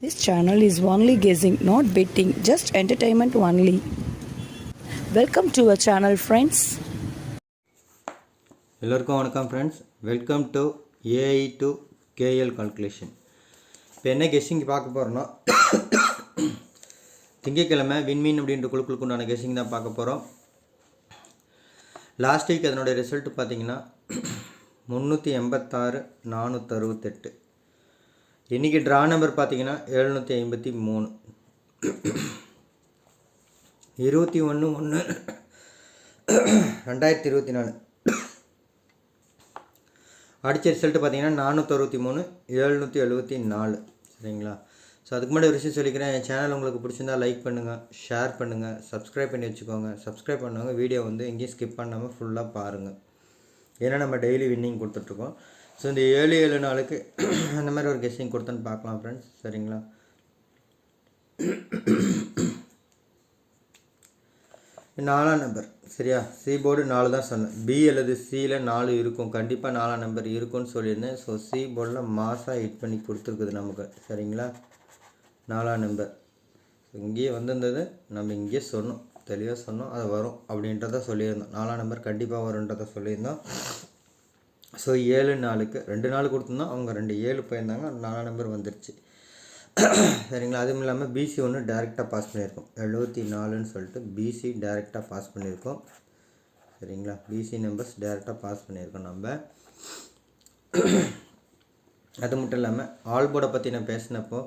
This channel is only guessing, not betting, just entertainment only. Welcome to our channel friends. எல்லோருக்கும் வணக்கம் friends welcome to AI to KL calculation இப்போ என்ன guessing பார்க்க போகிறோன்னா திங்கட்கிழமை விண்மீன் அப்படின்ற குழுக்களுக்கு உண்டான கெஸ்ஸிங் தான் பார்க்க போகிறோம் லாஸ்ட் வீக் அதனுடைய ரிசல்ட் பார்த்தீங்கன்னா முந்நூற்றி எண்பத்தாறு நானூற்றி அறுபத்தெட்டு இன்றைக்கி ட்ரா நம்பர் பார்த்தீங்கன்னா எழுநூற்றி ஐம்பத்தி மூணு. இருபத்தி ஒன்று ஒன்று. ரெண்டாயிரத்தி இருபத்தி நாலு. அடித்த ரிசல்ட்டு பார்த்தீங்கன்னா நானூற்றறுபத்தி மூணு எழுநூற்றி எழுபத்தி நாலு. சரிங்களா? ஸோ அதுக்கு முன்னாடி ஒரு விஷயம் சொல்லிக்கிறேன். என் சேனல் உங்களுக்கு பிடிச்சிருந்தா லைக் பண்ணுங்கள் ஷேர் பண்ணுங்கள் சப்ஸ்கிரைப் பண்ணி வச்சுக்கோங்க. சப்ஸ்கிரைப் பண்ணுவாங்க வீடியோ வந்து எங்கேயும் ஸ்கிப் பண்ணாமல் ஃபுல்லாக பாருங்கள் ஏன்னா நம்ம டெய்லி வின்னிங் கொடுத்துட்ருக்கோம். ஸோ இந்த ஏழு ஏழு நாளுக்கு அந்த மாதிரி ஒரு கெஸ்ஸிங் கொடுத்தேன்னு பார்க்கலாம் ஃப்ரெண்ட்ஸ் சரிங்களா? நாலாம் நம்பர் சரியா? சி போர்டு நாலு தான் சொன்னேன். பி அல்லது சியில் நாலு இருக்கும். கண்டிப்பாக நாலாம் நம்பர் இருக்கும்னு சொல்லியிருந்தேன். ஸோ சி போர்டில் மாசாக ஹிட் பண்ணி கொடுத்துருக்குது நமக்கு. சரிங்களா? நாலாம் நம்பர் இங்கேயே வந்திருந்தது. நம்ம இங்கேயே சொன்னோம். தெளிவாக சொன்னோம். அது வரும் அப்படின்றத சொல்லியிருந்தோம். நாலாம் நம்பர் கண்டிப்பாக வரும்ன்றத சொல்லியிருந்தோம். ஸோ ஏழு நாளுக்கு ரெண்டு நாள் கொடுத்துருந்தோம் அவங்க ரெண்டு ஏழு போயிருந்தாங்க நாலு நம்பர் வந்துருச்சு. சரிங்களா? அதுவும் இல்லாமல் பிசி ஒன்று டேரெக்டாக பாஸ் பண்ணியிருக்கோம். எழுபத்தி நாலுன்னு சொல்லிட்டு பிசி டேரெக்டாக பாஸ் பண்ணியிருக்கோம். சரிங்களா? பிசி நம்பர்ஸ் டேரெக்டாக பாஸ் பண்ணியிருக்கோம் நம்ம. அது மட்டும் இல்லாமல் ஆல்போர்டை பற்றி நான் பேசினப்போ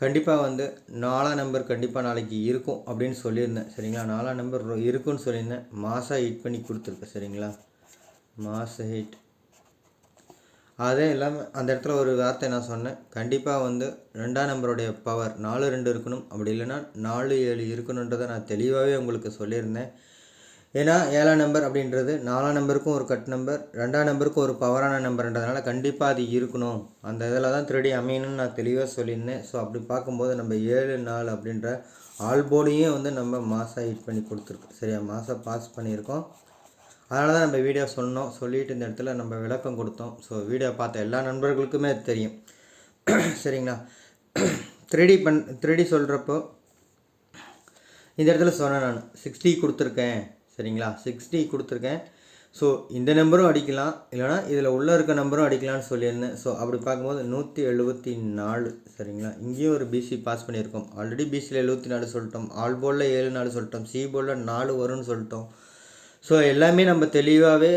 கண்டிப்பாக வந்து நாலாம் நம்பர் கண்டிப்பாக நாளைக்கு இருக்கும் அப்படின்னு சொல்லியிருந்தேன். சரிங்களா? நாலாம் நம்பர் இருக்குன்னு சொல்லியிருந்தேன். மாதம் ஹிட் பண்ணி கொடுத்துருக்கேன் சரிங்களா? மாத ஹிட் அதே இல்லாமல் அந்த இடத்துல ஒரு வார்த்தை நான் சொன்னேன். கண்டிப்பாக வந்து ரெண்டாம் நம்பருடைய பவர் நாலு ரெண்டு இருக்கணும். அப்படி இல்லைன்னா நாலு ஏழு இருக்கணுன்றதை நான் தெளிவாகவே உங்களுக்கு சொல்லியிருந்தேன். ஏன்னா ஏழாம் நம்பர் அப்படின்றது நாலாம் நம்பருக்கும் ஒரு கட் நம்பர் ரெண்டாம் நம்பருக்கும் ஒரு பவரான நம்பர்ன்றதுனால கண்டிப்பாக அது இருக்கணும். அந்த இதில் தான் திருடி அமையணும்னு நான் தெளிவாக சொல்லியிருந்தேன். ஸோ அப்படி பார்க்கும்போது நம்ம ஏழு நாள் அப்படின்ற ஆல் போர்டையும் வந்து நம்ம மாசாக ஹிட் பண்ணி கொடுத்துருக்கோம் சரியா? மாதம் பாஸ் பண்ணியிருக்கோம். அதனால தான் நம்ம வீடியோ சொன்னோம் சொல்லிட்டு இந்த இடத்துல நம்ம விளக்கம் கொடுத்தோம். ஸோ வீடியோ பார்த்த எல்லா நண்பர்களுக்குமே தெரியும். சரிங்களா? த்ரீடி பண் த்ரீடி சொல்கிறப்போ இந்த இடத்துல சொன்னேன் நான். சிக்ஸ்டி கொடுத்துருக்கேன். சரிங்களா? சிக்ஸ்டி கொடுத்துருக்கேன். ஸோ இந்த நம்பரும் அடிக்கலாம். இல்லைனா இதில் உள்ளே இருக்க நம்பரும் அடிக்கலாம்னு சொல்லியிருந்தேன். ஸோ அப்படி பார்க்கும்போது நூற்றி எழுபத்தி நாலு. சரிங்களா? இங்கேயும் ஒரு பிசி பாஸ் பண்ணியிருக்கோம். ஆல்ரெடி பிசியில் எழுபத்தி நாலு சொல்லிட்டோம். ஆல் போலில் ஏழு நாலு சொல்லிட்டோம். சி போர்டில் நாலு வரும்னு சொல்லிட்டோம். ஸோ எல்லாமே நம்ம தெளிவாகவே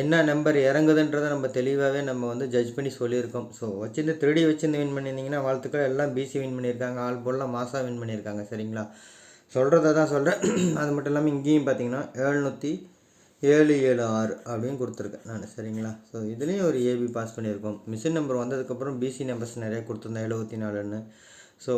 என்ன நம்பர் இறங்குதுன்றதை நம்ம தெளிவாகவே நம்ம வந்து ஜட்ஜ் பண்ணி சொல்லியிருக்கோம். ஸோ வச்சிருந்து த்ரீடி வச்சிருந்து வின் பண்ணியிருந்தீங்கன்னா வாழ்த்துக்கள். எல்லாம் பிசி வின் பண்ணியிருக்காங்க. ஆல் போல்லாம் மாசாக வின் பண்ணியிருக்காங்க. சரிங்களா? சொல்கிறத தான் சொல்கிறேன் அது மட்டும் இல்லாமல் இங்கேயும் பார்த்தீங்கன்னா ஏழ்நூற்றி ஏழு ஏழு ஆறு அப்படின்னு கொடுத்துருக்கேன் நான். சரிங்களா? ஸோ இதுலேயும் ஒரு ஏபி பாஸ் பண்ணியிருக்கோம். மிஷின் நம்பர் வந்ததுக்கப்புறம் பிசி நம்பர்ஸ் நிறைய கொடுத்துருந்தேன். எழுபத்தி நாலுன்னு. ஸோ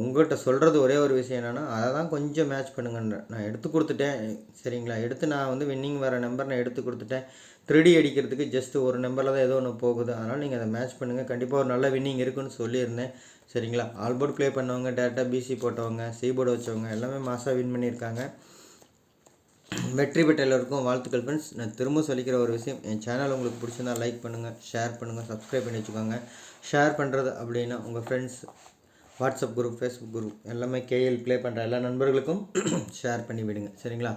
உங்கள்கிட்ட சொல்கிறது ஒரே ஒரு விஷயம் என்னென்னா அதை தான் கொஞ்சம் மேட்ச் பண்ணுங்கன்ற. நான் எடுத்து கொடுத்துட்டேன். சரிங்களா? எடுத்து நான் வந்து வின்னிங் வர நம்பர் நான் எடுத்து கொடுத்துட்டேன். த்ரீடி அடிக்கிறதுக்கு ஜஸ்ட் ஒரு நம்பரில் தான் ஏதோ ஒன்று போகுது. அதனால் நீங்கள் அதை மேட்ச் பண்ணுங்கள் கண்டிப்பாக ஒரு நல்ல வின்னிங் இருக்குன்னு சொல்லியிருந்தேன். சரிங்களா? ஆல்போர்ட் ப்ளே பண்ணவங்க டேரெக்டாக பிசி போட்டவங்க சீபோர்டு வச்சவங்க எல்லாமே மாசாக வின் பண்ணியிருக்காங்க. வெற்றி பெற்ற எல்லோருக்கும் வாழ்த்துக்கள் ஃப்ரெண்ட்ஸ் நான் திரும்ப சொல்லிக்கிற ஒரு விஷயம் என் சேனல் உங்களுக்கு பிடிச்சிருந்தா லைக் பண்ணுங்கள் ஷேர் பண்ணுங்கள் சப்ஸ்கிரைப் பண்ணி வச்சுக்கோங்க. ஷேர் பண்ணுறது அப்படின்னா உங்கள் friends WhatsApp group Facebook group எல்லாமே கேஎல் ப்ளே பண்ணுற எல்லா நண்பர்களுக்கும் ஷேர் பண்ணி விடுங்க. சரிங்களா?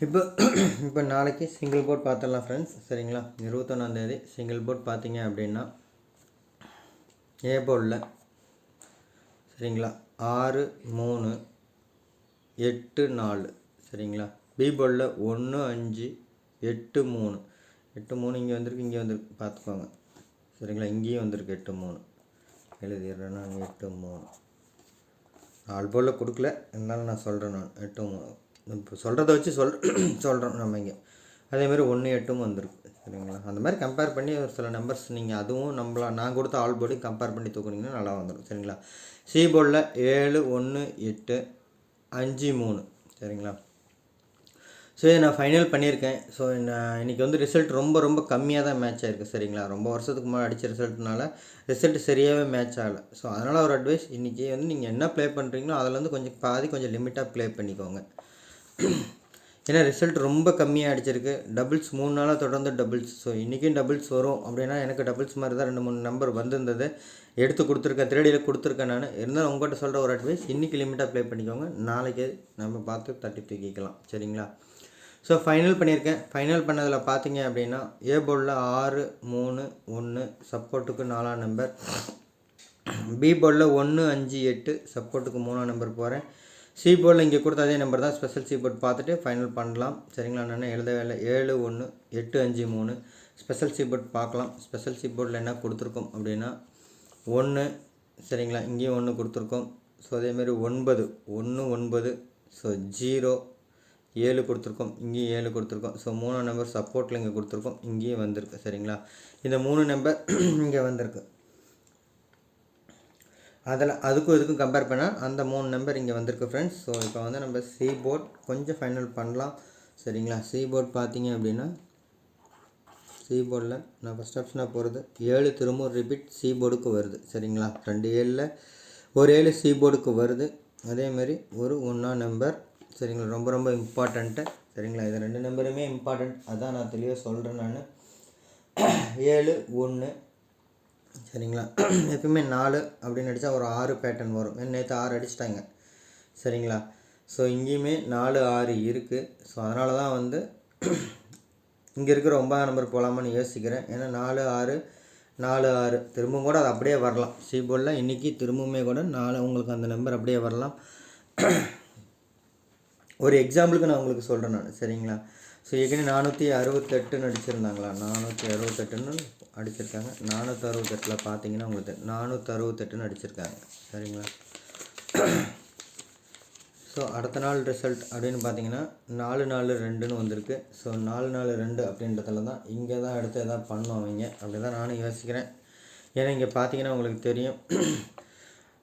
இப்போ இப்போ நாளைக்கு சிங்கிள் போர்ட் பார்த்துடலாம் ஃப்ரெண்ட்ஸ் சரிங்களா? இருபத்தொன்னாந்தேதி சிங்கிள் போர்ட் பார்த்தீங்க அப்படின்னா ஏ போர்டில் சரிங்களா? ஆறு மூணு எட்டு நாலு சரிங்களா? பி போர்டில் ஒன்று அஞ்சு எட்டு மூணு. எட்டு மூணு இங்கே வந்திருக்கு இங்கே வந்திருக்கு. பார்த்துக்கோங்க. சரிங்களா? இங்கேயும் வந்திருக்கு எட்டு மூணு. எழுதிடுறேன் நான் எட்டு மூணு நாலு கொடுக்கல. இருந்தாலும் நான் சொல்கிறேன் நான் எட்டு மூணு இப்போ சொல்கிறத வச்சு சொல் சொல்கிறோம் நம்ம இங்கே. அதேமாதிரி ஒன்று எட்டும் வந்திருக்கு. சரிங்களா? அந்த மாதிரி கம்பேர் பண்ணி ஒரு சில நம்பர்ஸ் நீங்கள் அதுவும் நம்மள நான் கொடுத்த ஆல் போர்டு கம்பேர் பண்ணி தூக்குனீங்கன்னா நல்லா வந்துடும் சரிங்களா? சி போர்டில் ஏழு ஒன்று எட்டு அஞ்சு மூணு. சரிங்களா? ஸோ இதை நான் ஃபைனல் பண்ணியிருக்கேன். ஸோ நான் இன்றைக்கி வந்து ரிசல்ட் ரொம்ப ரொம்ப கம்மியாக தான் மேட்ச் ஆயிருக்கு சரிங்களா? ரொம்ப வருஷத்துக்கு முன்னாடி அடித்த ரிசல்ட்னால ரிசல்ட் சரியாகவே மேட்ச் ஆகலை. ஸோ அதனால் ஒரு அட்வைஸ் இன்றைக்கி வந்து நீங்கள் என்ன ப்ளே பண்ணுறீங்களோ அதில் வந்து கொஞ்சம் பாதி கொஞ்சம் லிமிட்டாக ப்ளே பண்ணிக்கோங்க. ஏன்னா ரிசல்ட் ரொம்ப கம்மியாக அடிச்சிருக்கு. டபுள்ஸ் மூணு நாளாக தொடர்ந்து டபுள்ஸ் ஸோ இன்றைக்கும் டபுள்ஸ் வரும். அப்படின்னா எனக்கு டபுள்ஸ் மாதிரி தான் ரெண்டு மூணு நம்பர் வந்திருந்தது. எடுத்து கொடுத்துருக்கேன் திருடியில் கொடுத்துருக்கேன் நான். இருந்தாலும் உங்கள்கிட்ட சொல்கிற ஒரு அட்வைஸ் இன்றைக்கி லிமிட்டாக ப்ளே பண்ணிக்கோங்க. நாளைக்கு நம்ம பார்த்து தட்டி தூக்கிக்கலாம் சரிங்களா? ஸோ ஃபைனல் பண்ணியிருக்கேன். ஃபைனல் பண்ணதில் பார்த்தீங்க அப்படின்னா ஏ போர்டில் ஆறு மூணு ஒன்று சப்போர்ட்டுக்கு நாலாம் நம்பர் பி போர்டில் ஒன்று அஞ்சு எட்டு சப்போர்ட்டுக்கு மூணாம் நம்பர் போகிறேன் சி போர்டில் இங்கே கொடுத்த அதே நம்பர் தான். ஸ்பெஷல் சி போர்ட் பார்த்துட்டு ஃபைனல் பண்ணலாம். சரிங்களா நான் எழுத வேலை ஏழு ஒன்று எட்டு அஞ்சு மூணு. ஸ்பெஷல் சி போர்ட் பார்க்கலாம். ஸ்பெஷல் சி போர்டில் என்ன கொடுத்துருக்கோம் அப்படின்னா ஒன்று சரிங்களா இங்கேயும் ஒன்று கொடுத்துருக்கோம். ஸோ அதேமாரி ஒன்பது ஒன்று ஒன்பது. ஸோ ஜீரோ ஏழு கொடுத்துருக்கோம் இங்கேயும் ஏழு கொடுத்துருக்கோம். ஸோ மூணாம் நம்பர் சப்போர்ட்டில் இங்கே கொடுத்துருக்கோம் இங்கேயும் வந்திருக்கு சரிங்களா? இந்த மூணு நம்பர் இங்கே வந்திருக்கு. அதில் அதுக்கும் இதுக்கும் கம்பேர் பண்ணால் அந்த மூணு நம்பர் இங்கே வந்திருக்கு ஃப்ரெண்ட்ஸ் ஸோ இப்போ வந்து நம்ம சி போர்ட் கொஞ்சம் ஃபைனல் பண்ணலாம் சரிங்களா? சி போர்ட் பார்த்தீங்க அப்படின்னா சி போர்டில் நான் ஃபஸ்ட் ஆப்ஷனாக போகிறது ஏழு திரும்பவும் ரிப்பீட் சி போர்டுக்கு வருது சரிங்களா? ரெண்டு ஏழில் ஒரு ஏழு சி போர்டுக்கு வருது. அதேமாரி ஒரு ஒன்றா நம்பர் சரிங்களா? ரொம்ப ரொம்ப இம்பார்ட்டண்ட்டு சரிங்களா? இது ரெண்டு நம்பருமே இம்பார்ட்டண்ட் அதான் நான் தெளிவாக சொல்கிறேன் நான். ஏழு ஒன்று சரிங்களா? எப்பவுமே நாலு அப்படின்னு அடித்தா ஒரு ஆறு பேட்டர்ன் வரும். ஏன்னா நேற்று ஆறு அடிச்சிட்டாங்க. சரிங்களா? ஸோ இங்கேயுமே நாலு ஆறு இருக்குது ஸோ அதனால தான் வந்து இங்கே இருக்கிற ஒன்பதாம் நம்பர் போகலாமான்னு யோசிக்கிறேன். ஏன்னா நாலு ஆறு நாலு ஆறு. திரும்பவும் கூட அது அப்படியே வரலாம். சி போர்டில் இன்றைக்கி திரும்பவுமே கூட நாலு உங்களுக்கு அந்த நம்பர் அப்படியே வரலாம். ஒரு எக்ஸாம்பிளுக்கு நான் உங்களுக்கு சொல்கிறேன் நான் சரிங்களா? ஸோ ஏற்கனவே நானூற்றி அறுபத்தெட்டுன்னு அடிச்சிருந்தாங்களா நானூற்றி அறுபத்தெட்டுன்னு அடிச்சிருக்காங்க. நானூற்றி அறுபத்தெட்டில் பார்த்தீங்கன்னா உங்களுக்கு நானூற்றி அறுபத்தெட்டுன்னு அடிச்சிருக்காங்க சரிங்களா? ஸோ அடுத்த நாள் ரிசல்ட் அப்படின்னு பார்த்தீங்கன்னா நாலு நாலு ரெண்டுன்னு வந்திருக்கு. ஸோ நாலு நாலு ரெண்டு அப்படின்றதுல தான் இங்கே தான் அடுத்து எதாவது பண்ணோம் அவங்க அப்படி தான் நானும் யோசிக்கிறேன். ஏன்னா இங்கே பார்த்தீங்கன்னா உங்களுக்கு தெரியும்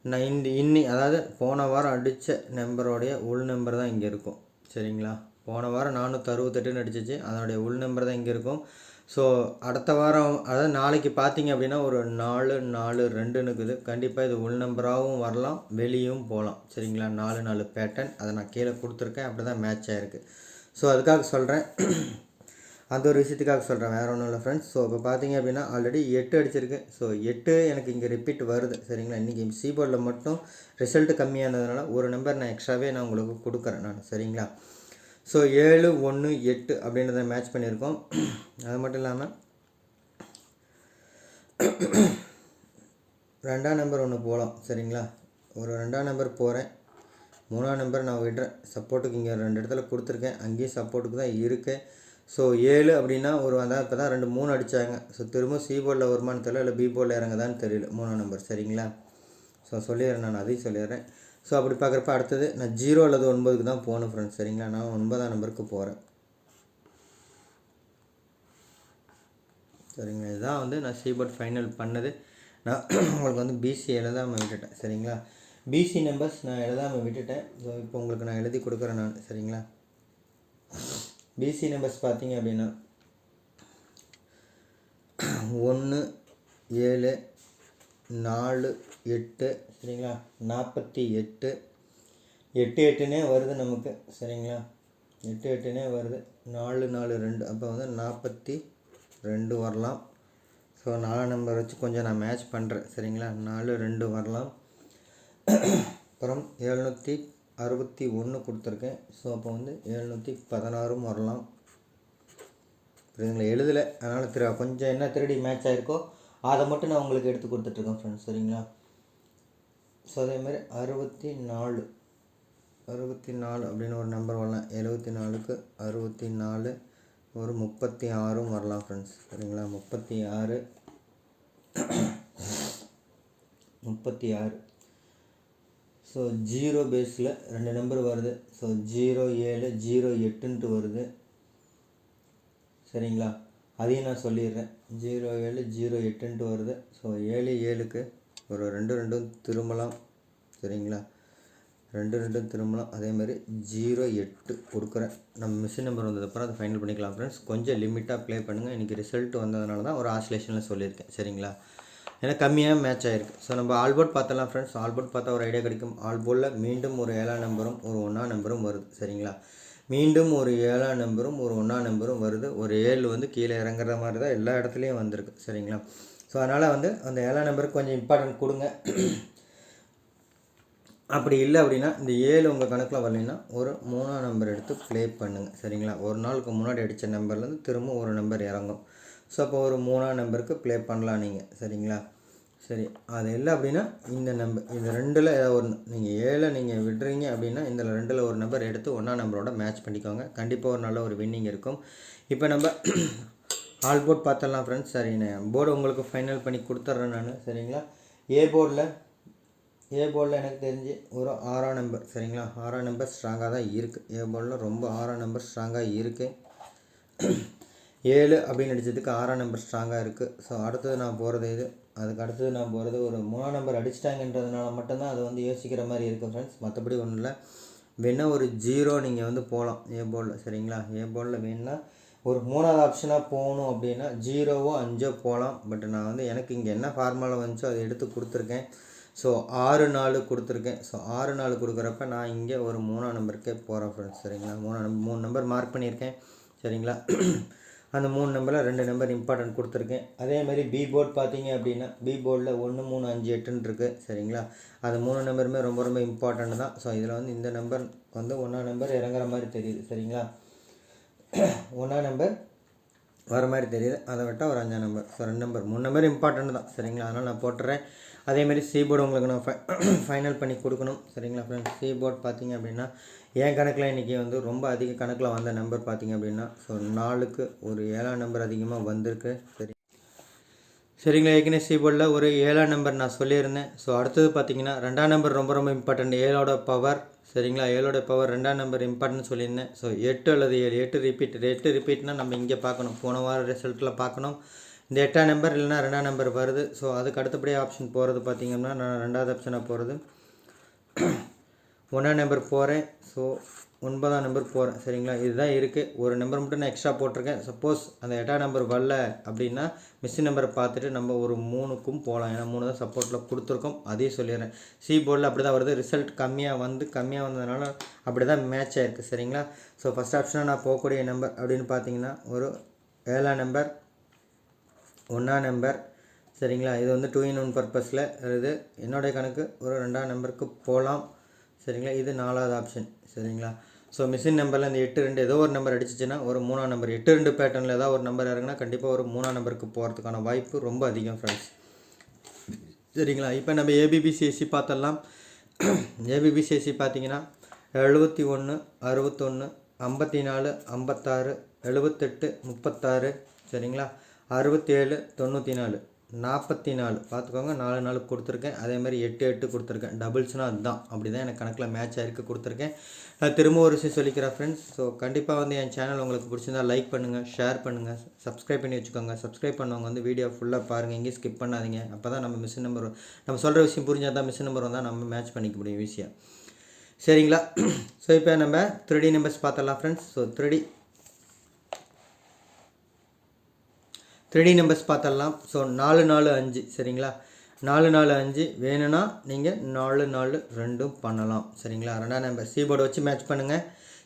நான் இந்த இன்னி அதாவது போன வாரம் அடித்த நம்பரோடைய உள் நம்பர் தான் இங்கே இருக்கும். சரிங்களா? போன வாரம் நானூற்றி அறுபத்தெட்டுன்னு அடிச்சிச்சு அதனுடைய உள் நம்பர் தான் இங்கே இருக்கும். ஸோ அடுத்த வாரம் அதாவது நாளைக்கு பார்த்தீங்க அப்படின்னா ஒரு நாலு நாலு ரெண்டுன்னு இருக்குது கண்டிப்பாக இது உள் நம்பராகவும் வரலாம் வெளியும் போகலாம் சரிங்களா? நாலு நாலு பேட்டர்ன் அதை நான் கீழே கொடுத்துருக்கேன். அப்படி தான் மேட்ச் ஆகிருக்கு ஸோ அதுக்காக சொல்கிறேன் அந்த ஒரு விஷயத்துக்காக சொல்கிறேன் வேறு ஒன்றும் இல்லை ஃப்ரெண்ட்ஸ் ஸோ இப்போ பார்த்தீங்க அப்படின்னா ஆல்ரெடி எட்டு அடிச்சிருக்கு. ஸோ எட்டு எனக்கு இங்கே ரிப்பீட் வருது சரிங்களா? இன்றைக்கி சீபோர்டில் மட்டும் ரிசல்ட் கம்மியானதுனால ஒரு நம்பர் நான் எக்ஸ்ட்ராவே நான் உங்களுக்கு கொடுக்குறேன் நான் சரிங்களா? ஸோ ஏழு ஒன்று எட்டு அப்படின்றத மேட்ச் பண்ணியிருக்கோம். அது மட்டும் இல்லாமல் ரெண்டாம் நம்பர் ஒன்று போகலாம் சரிங்களா? ஒரு ரெண்டாம் நம்பர் போகிறேன் மூணாம் நம்பர் நான் விடுறேன் சப்போர்ட்டுக்கு இங்கே ரெண்டு இடத்துல கொடுத்துருக்கேன். அங்கேயும் சப்போர்ட்டுக்கு தான் இருக்குது ஸோ ஏழு அப்படின்னா ஒரு அதான் இப்போ தான் ரெண்டு மூணு அடித்தாங்க ஸோ திரும்ப சி போர்டில் வருமானு தெரியல இல்லை பி போர்டில் இறங்குதான்னு தெரியல. மூணாம் நம்பர் சரிங்களா? ஸோ சொல்லிடுறேன் நான் அதையும் சொல்லிடுறேன். ஸோ அப்படி பார்க்குறப்ப அடுத்தது நான் ஜீரோ அல்லது ஒன்பதுக்கு தான் போகணும் ஃப்ரெண்ட்ஸ் சரிங்களா? நான் ஒன்பதாம் நம்பருக்கு போகிறேன் சரிங்களா? இதுதான் வந்து நான் சி போர்ட் ஃபைனல் பண்ணது. நான் உங்களுக்கு வந்து பிசி எழுதாமல் விட்டுட்டேன் சரிங்களா? பிசி நம்பர்ஸ் நான் எழுதாமல் விட்டுட்டேன். ஸோ இப்போ உங்களுக்கு நான் எழுதி கொடுக்குறேன் நான் சரிங்களா? பிசி நம்பர்ஸ் பார்த்தீங்க அப்படின்னா ஒன்று ஏழு நாலு எட்டு சரிங்களா? நாற்பத்தி எட்டு. எட்டு எட்டுனே வருது நமக்கு சரிங்களா? எட்டு எட்டுனே வருது. நாலு நாலு ரெண்டு. அப்போ வந்து நாற்பத்தி ரெண்டு வரலாம். ஸோ நாலு நம்பர் வச்சு கொஞ்சம் நான் மேட்ச் பண்ணுறேன் சரிங்களா? நாலு ரெண்டு வரலாம். அப்புறம் எழுநூற்றி அறுபத்தி ஒன்று கொடுத்துருக்கேன். ஸோ அப்போ வந்து எழுநூற்றி பதினாறும் வரலாம் புரியுதுங்களா? எழுதலை. அதனால் திரு கொஞ்சம் என்ன திருடி மேட்ச் ஆகிருக்கோ அதை மட்டும் நான் உங்களுக்கு எடுத்து கொடுத்துட்ருக்கேன் ஃப்ரெண்ட்ஸ் சரிங்களா? ஸோ அதேமாதிரி அறுபத்தி நாலு. அறுபத்தி நாலு அப்படின்னு ஒரு நம்பர் வரலாம். எழுபத்தி நாலுக்கு அறுபத்தி நாலு ஒரு முப்பத்தி ஆறும் வரலாம் ஃப்ரெண்ட்ஸ் சரிங்களா? முப்பத்தி ஆறு. முப்பத்தி ஆறு. ஸோ ஜீரோ பேஸில் ரெண்டு நம்பர் வருது. ஸோ ஜீரோ ஏழு ஜீரோ எட்டுன்ட்டு வருது. சரிங்களா? அதையும் நான் சொல்லிடுறேன். ஜீரோ ஏழு ஜீரோ எட்டுன்ட்டு வருது. ஸோ ஏழு ஏழுக்கு ஒரு ரெண்டு ரெண்டும் திரும்பலாம். சரிங்களா? ரெண்டு ரெண்டும் திரும்பலாம். அதே மாதிரி ஜீரோ எட்டு கொடுக்குறேன். நம்ம மிஷின் நம்பர் வந்ததுக்கப்புறம் அதை ஃபைனல் பண்ணிக்கலாம் ஃப்ரெண்ட்ஸ் கொஞ்சம் லிமிட்டாக ப்ளே பண்ணுங்கள் இன்றைக்கி ரிசல்ட் வந்ததுனால தான் ஒரு ஆஸ்லேஷனில் சொல்லியிருக்கேன். சரிங்களா? ஏன்னா கம்மியாக மேட்ச் ஆகிருக்கு ஸோ நம்ம ஆல்போர்ட் பார்த்தலாம் ஃப்ரெண்ட்ஸ் ஆல்போர்ட் பார்த்தா ஒரு ஐடியா கிடைக்கும். ஆல்போர்டில் மீண்டும் ஒரு ஏழாம் நம்பரும் ஒரு ஒன்றாம் நம்பரும் வருது. சரிங்களா? மீண்டும் ஒரு ஏழாம் நம்பரும் ஒரு ஒன்றாம் நம்பரும் வருது. ஒரு ஏழு வந்து கீழே இறங்குற மாதிரி தான் எல்லா இடத்துலையும் வந்திருக்கு. சரிங்களா? ஸோ அதனால் வந்து அந்த ஏழாம் நம்பருக்கு கொஞ்சம் இம்பார்ட்டன்ட் கொடுங்க. அப்படி இல்லை அப்படின்னா இந்த ஏழு உங்கள் கணக்கில் வரலைன்னா ஒரு மூணாம் நம்பர் எடுத்து ப்ளே பண்ணுங்கள் சரிங்களா? ஒரு நாளுக்கு முன்னாடி அடித்த நம்பர்லேருந்து திரும்ப ஒரு நம்பர் இறங்கும். ஸோ அப்போ ஒரு மூணாம் நம்பருக்கு ப்ளே பண்ணலாம் நீங்கள் சரிங்களா? சரி. அது இல்லை அப்படின்னா இந்த நம்பர் இந்த ரெண்டில் ஏதாவது ஒரு நீங்கள் ஏழை நீங்கள் விடுறீங்க அப்படின்னா இந்த ரெண்டில் ஒரு நம்பர் எடுத்து ஒன்றா நம்பரோட மேட்ச் பண்ணிக்கோங்க. கண்டிப்பாக ஒரு நல்ல ஒரு வின்னிங் இருக்கும். இப்போ நம்ம ஆல் போர்ட் பார்த்துடலாம் ஃப்ரெண்ட்ஸ் சரி நான் போர்டு உங்களுக்கு ஃபைனல் பண்ணி கொடுத்துட்றேன் நான். சரிங்களா? ஏ போர்டில் ஏ போர்டில் எனக்கு தெரிஞ்சு ஒரு ஆறாம் நம்பர். சரிங்களா? ஆறாம் நம்பர் ஸ்ட்ராங்காக தான் இருக்குது ஏ போர்டில் ரொம்ப ஆறாம் நம்பர் ஸ்ட்ராங்காக இருக்குது ஏழு அப்படின்னு அடித்ததுக்கு ஆறாம் நம்பர் ஸ்ட்ராங்காக இருக்குது ஸோ அடுத்தது நான் போகிறது இது அதுக்கு அடுத்தது நான் போகிறது ஒரு மூணாம் நம்பர் அடிச்சிட்டாங்கன்றதுனால மட்டும்தான் அது வந்து யோசிக்கிற மாதிரி இருக்குது ஃப்ரெண்ட்ஸ் மற்றபடி ஒன்றும் இல்லை. வேணால் ஒரு ஜீரோ நீங்கள் வந்து போகலாம் ஏ போலில் சரிங்களா? ஏ போலில் வேணால் ஒரு மூணாவது ஆப்ஷனாக போகணும் அப்படின்னா ஜீரோவோ அஞ்சோ போகலாம் பட் நான் வந்து எனக்கு இங்கே என்ன ஃபார்முலா வந்துச்சோ அதை எடுத்து கொடுத்துருக்கேன். ஸோ ஆறு நாலு கொடுத்துருக்கேன். ஸோ ஆறு நாலு கொடுக்குறப்ப நான் இங்கே ஒரு மூணாம் நம்பருக்கே போகிறேன் ஃப்ரெண்ட்ஸ் சரிங்களா? மூணாம் நம்பர் மூணு நம்பர் மார்க் பண்ணியிருக்கேன். சரிங்களா? அந்த மூணு நம்பரில் ரெண்டு நம்பர் இம்பார்ட்டன்ட் கொடுத்துருக்கேன். அதே மாதிரி பி போர்ட் பார்த்தீங்க அப்படின்னா பி போர்டில் ஒன்று மூணு அஞ்சு எட்டுன்னு இருக்குது சரிங்களா? அது மூணு நம்பருமே ரொம்ப ரொம்ப இம்பார்ட்டன்ட் தான். ஸோ இதில் வந்து இந்த நம்பர் வந்து ஒன்றா நம்பர் இறங்குற மாதிரி தெரியுது. சரிங்களா? ஒன்றா நம்பர் வர மாதிரி தெரியுது. அதை விட்டால் ஒரு அஞ்சாம் நம்பர் ஸோ ரெண்டு நம்பர் மூணு நம்பர் இம்பார்ட்டன்ட் தான். சரிங்களா? அதனால் நான் போட்டுறேன். அதேமாதிரி சி போர்டு உங்களுக்கு நான் ஃபை ஃபைனல் பண்ணி கொடுக்கணும். சரிங்களா ஃப்ரெண்ட்ஸ் சி போர்ட் பார்த்தீங்க அப்படின்னா என் கணக்கில் இன்றைக்கி வந்து ரொம்ப அதிக கணக்கில் வந்த நம்பர் பார்த்தீங்க அப்படின்னா ஸோ நாலுக்கு ஒரு ஏழாம் நம்பர் அதிகமாக வந்திருக்கு. சரி. சரிங்களா ஏற்கனவே சீபோர்டில் ஒரு ஏழாம் நம்பர் நான் சொல்லியிருந்தேன். ஸோ அடுத்தது பார்த்திங்கன்னா ரெண்டாம் நம்பர் ரொம்ப ரொம்ப இம்பார்ட்டண்ட் ஏழோட பவர் சரிங்களா? ஏழோட பவர் ரெண்டாம் நம்பர் இம்பார்ட்டன் சொல்லியிருந்தேன். ஸோ எட்டு அல்லது ஏழு எட்டு ரிப்பீட் எட்டு ரிப்பீட்னா நம்ம இங்கே பார்க்கணும் போன வாரம் ரிசல்ட்டில் பார்க்கணும் இந்த எட்டாம் நம்பர் இல்லைனா ரெண்டாம் நம்பர் வருது. ஸோ அதுக்கு அடுத்தபடி ஆப்ஷன் போகிறது பார்த்தீங்கன்னா நான் ரெண்டாவது ஆப்ஷனாக போகிறது ஒன்றாம் நம்பர் போகிறேன் ஸோ ஒன்பதாம் நம்பர் போகிறேன் சரிங்களா? இதுதான் இருக்குது ஒரு நம்பர் மட்டும் நான் எக்ஸ்ட்ரா போட்டிருக்கேன். சப்போஸ் அந்த எட்டாம் நம்பர் வரல அப்படின்னா மிஸ் நம்பரை பார்த்துட்டு நம்ம ஒரு மூணுக்கும் போகலாம் ஏன்னா மூணு தான் சப்போர்ட்டில் கொடுத்துருக்கோம். அதையும் சொல்லிடுறேன். சி போர்டில் அப்படி தான் வருது. ரிசல்ட் கம்மியாக வந்து கம்மியாக வந்ததுனால அப்படி தான் மேட்ச் ஆகிருக்கு சரிங்களா? ஸோ ஃபஸ்ட் ஆப்ஷனாக நான் போகக்கூடிய நம்பர் அப்படின்னு பார்த்தீங்கன்னா ஒரு ஏழாம் நம்பர் ஒன்றாம் நம்பர் சரிங்களா? இது வந்து டூ இன் ஒன் பர்பஸில் இது என்னுடைய கணக்கு ஒரு ரெண்டாம் நம்பருக்கு போகலாம் சரிங்களா? இது நாலாவது ஆப்ஷன் சரிங்களா? ஸோ மிஷின் நம்பரில் இந்த எட்டு ரெண்டு ஏதோ ஒரு நம்பர் அடிச்சிச்சுன்னா ஒரு மூணாம் நம்பர் எட்டு ரெண்டு பேட்டர்னில் ஏதாவது ஒரு நம்பர் இறங்குனா கண்டிப்பாக ஒரு மூணாம் நம்பருக்கு போகிறதுக்கான வாய்ப்பு ரொம்ப அதிகம் ஃப்ரெண்ட்ஸ் சரிங்களா? இப்போ நம்ம ஏபிபிசிஎஸ்சி பார்த்தலாம் ஏபிபிசிஎஸ்சி பார்த்தீங்கன்னா எழுபத்தி ஒன்று அறுபத்தொன்று ஐம்பத்தி நாலு ஐம்பத்தாறு எழுபத்தெட்டு முப்பத்தாறு சரிங்களா? அறுபத்தேழு தொண்ணூற்றி நாலு. நாற்பத்தி நாலு பார்த்துக்கோங்க நாலு நாலு கொடுத்துருக்கேன். அதே மாதிரி எட்டு எட்டு கொடுத்துருக்கேன். டபுள்ஸ்னால் அதுதான். அப்படி தான் எனக்கு கணக்கில் மேட்ச் ஆகிருக்கு கொடுத்துருக்கேன். நான் திரும்ப ஒரு விஷயம் சொல்லிக்கிறேன் ஃப்ரெண்ட்ஸ் ஸோ கண்டிப்பாக வந்து என் சேனல் உங்களுக்கு பிடிச்சிருந்தா லைக் பண்ணுங்கள் ஷேர் பண்ணுங்கள் சப்ஸ்கிரைப் பண்ணி வச்சுக்கோங்க. சப்ஸ்கிரைப் பண்ணவங்க வந்து வீடியோ ஃபுல்லாக பாருங்கள் எங்கேயும் ஸ்கிப் பண்ணாதீங்க. அப்போ தான் நம்ம மிஷின் நம்பர் நம்ம சொல்கிற விஷயம் புரிஞ்சால் தான் மிஷின் நம்பர் வந்தால் நம்ம மேட்ச் பண்ணிக்க முடியும் ஈஸியாக சரிங்களா? ஸோ இப்போ நம்ம த்ரீ நம்பர்ஸ் பார்த்தலாம் friends so three three numbers பார்த்தரலாம் so நாலு நாலு அஞ்சு சரிங்களா? நாலு நாலு அஞ்சு வேணும்னா நீங்கள் நாலு நாலு ரெண்டும் பண்ணலாம். சரிங்களா? ரெண்டாம் நம்பர் சி போர்டு வச்சு மேட்ச் பண்ணுங்கள்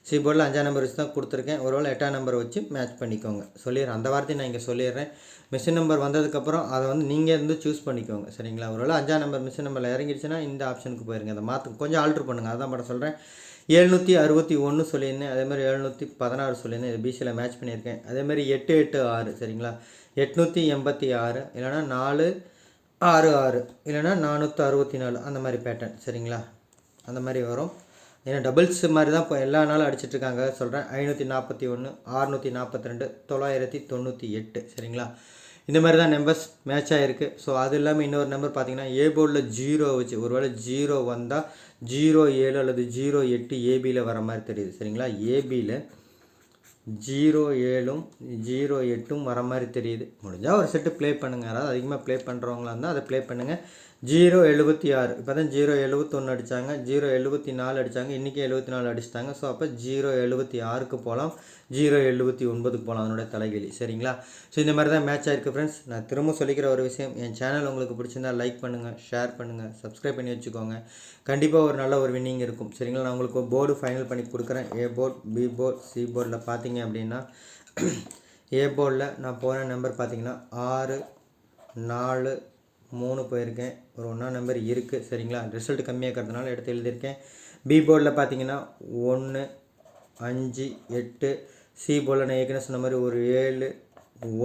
சி போர்டில் அஞ்சாம் நம்பர் வச்சு தான் கொடுத்துருக்கேன். ஒருவேளை எட்டாம் நம்பர் வச்சு மேட்ச் பண்ணிக்கோங்க. சொல்லிடுறேன். அந்த வார்த்தையை நான் இங்கே சொல்லிடுறேன். மிஷின் நம்பர் வந்ததுக்கப்புறம் அதை வந்து நீங்கள் இருந்து சூஸ் பண்ணிக்கோங்க. சரிங்களா? ஒருவேளை அஞ்சாம் நம்பர் மிஷின் நம்பரில் இறங்கிடுச்சுன்னா இந்த ஆப்ஷனுக்கு போயிருங்க. அதை மாற்று கொஞ்சம் ஆல்ட்ரு பண்ணுங்கள் அதான் மட்டும் சொல்கிறேன் எழுநூற்றி அறுபத்தி ஒன்று சொல்லியிருந்தேன். அதேமாதிரி எழுநூற்றி பதினாறு சொல்லியிருந்தேன். இது பிசியில் மேட்ச் பண்ணியிருக்கேன். அதேமாதிரி எட்டு எட்டு ஆறு சரிங்களா? எட்நூற்றி எண்பத்தி ஆறு இல்லைனா நாலு ஆறு ஆறு இல்லைனா நானூற்றி அறுபத்தி நாலு அந்த மாதிரி பேட்டர்ன் சரிங்களா? அந்த மாதிரி வரும். ஏன்னா டபுள்ஸ் மாதிரி தான் இப்போ எல்லா நாளும் அடிச்சிட்ருக்காங்க சொல்கிறேன் ஐநூற்றி நாற்பத்தி ஒன்று ஆறுநூற்றி நாற்பத்தி ரெண்டு தொள்ளாயிரத்தி தொண்ணூற்றி எட்டு சரிங்களா? இந்த மாதிரி தான் நம்பர்ஸ் மேட்ச் ஆகிருக்கு ஸோ அது இல்லாமல் இன்னொரு நம்பர் பார்த்தீங்கன்னா ஏ போர்டில் ஜீரோ வச்சு ஒருவேளை ஜீரோ வந்தால் ஜீரோ ஏழு அல்லது ஜீரோ எட்டு ஏபியில் வர மாதிரி தெரியுது சரிங்களா? ஏபியில் ஜீரோ ஏழும் ஜீரோ எட்டும் வர மாதிரி தெரியுது. முடிஞ்சால் ஒரு செட்டு ப்ளே பண்ணுங்கள் யாராவது அதிகமாக ப்ளே பண்ணுறவங்களா இருந்தால் அதை ப்ளே பண்ணுங்கள் ஜீரோ எழுபத்தி ஆறு. இப்போ தான் ஜீரோ எழுபத்தொன்று அடித்தாங்க ஜீரோ எழுபத்தி நாலு அடித்தாங்க இன்றைக்கி எழுபத்தி நாலு அடிச்சிட்டாங்க. ஸோ அப்போ ஜீரோ எழுபத்தி ஆறுக்கு போகலாம் ஜீரோ எழுபத்தி ஒன்பதுக்கு போகலாம் அதனோட தலைகிலி சரிங்களா? ஸோ இந்த மாதிரி தான் மேட்ச் ஆயிருக்கு ஃப்ரெண்ட்ஸ் நான் திரும்ப சொல்லிக்கிற ஒரு விஷயம் என் சேனல் உங்களுக்கு பிடிச்சிருந்தா லைக் பண்ணுங்கள் ஷேர் பண்ணுங்கள் சப்ஸ்கிரைப் பண்ணி வச்சுக்கோங்க. கண்டிப்பாக ஒரு நல்ல ஒரு வின்னிங் இருக்கும். சரிங்களா? நான் உங்களுக்கு போர்டு ஃபைனல் பண்ணி கொடுக்குறேன். A board B board C போர்டில் பார்த்தீங்க அப்படின்னா ஏ போர்டில் நான் போன நம்பர் பார்த்தீங்கன்னா ஆறு நாலு மூணு போயிருக்கேன். ஒரு ஒன்றா நம்பர் இருக்குது சரிங்களா? ரிசல்ட் கம்மியாக இருக்கிறதுனால எடுத்து எழுதியிருக்கேன். பி போர்டில் பார்த்தீங்கன்னா ஒன்று அஞ்சு எட்டு. சி போர்டில் நான் ஏற்கனவே சொன்ன மாதிரி ஒரு ஏழு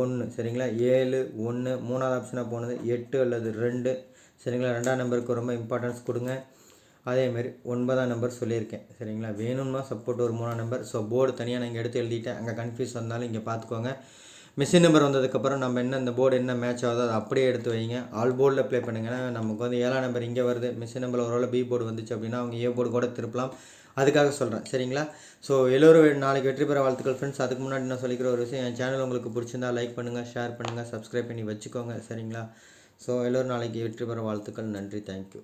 ஒன்று சரிங்களா? ஏழு ஒன்று மூணாவது ஆப்ஷனாக போனது எட்டு அல்லது ரெண்டு. சரிங்களா? ரெண்டாம் நம்பருக்கு ரொம்ப இம்பார்ட்டன்ஸ் கொடுங்க. அதேமாரி ஒன்பதாம் நம்பர் சொல்லியிருக்கேன். சரிங்களா? வேணும்னா சப்போர்ட் ஒரு மூணாம் நம்பர் ஸோ போர்டு தனியாக நான் இங்கே எடுத்து எழுதிட்டேன். அங்கே கன்ஃபியூஸ் வந்தாலும் இங்கே பார்த்துக்கோங்க மிஷின் நம்பர் வந்ததுக்கப்புறம் நம்ம என்ன இந்த போர்டு என்ன மேட்ச் ஆகுதோ அதை அப்படியே எடுத்து வைங்க. ஆல் போர்டில் ப்ளே பண்ணுங்கன்னா நமக்கு வந்து ஏழாம் நம்பர் இங்கே வருது. மிஷின் நம்பர் ஒரு பி போர்டு வந்துச்சு அப்படின்னா அவங்க ஏ போர்டு கூட திருப்பலாம். அதுக்காக சொல்கிறேன் சரிங்களா? ஸோ எல்லோரும் நாளைக்கு வெற்றி பெற வாழ்த்துக்கள் ஃப்ரெண்ட்ஸ் அதுக்கு முன்னாடி நான் சொல்லிக்கிற ஒரு விஷயம் என் சேனல் உங்களுக்கு பிடிச்சிருந்தா லைக் பண்ணுங்கள் ஷேர் பண்ணுங்கள் சப்ஸ்கிரைப் பண்ணி வச்சுக்கோங்க. சரிங்களா? ஸோ எல்லோரும் நாளைக்கு வெற்றி பெற வாழ்த்துக்கள். நன்றி. தேங்க்யூ